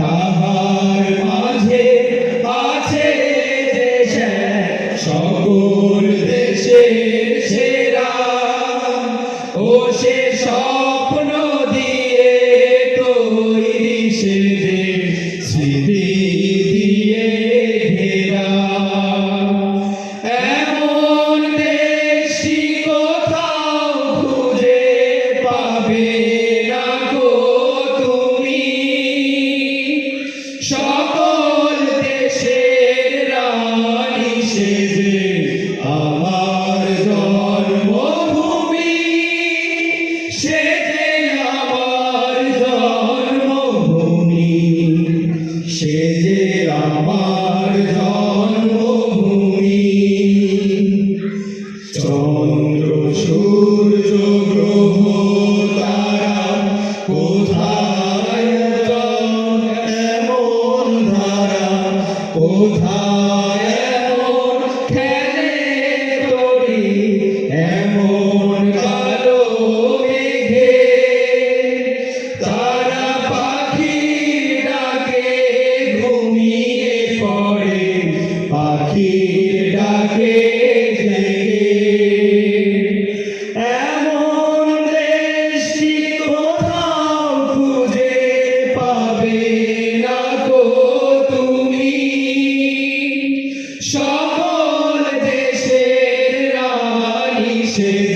তাহার মাঝে আছে আমার জন্মভূমি। চন্দ্র সূর্য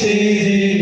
Shri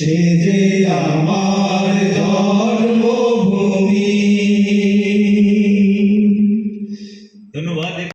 সে যে আমার ধর্ম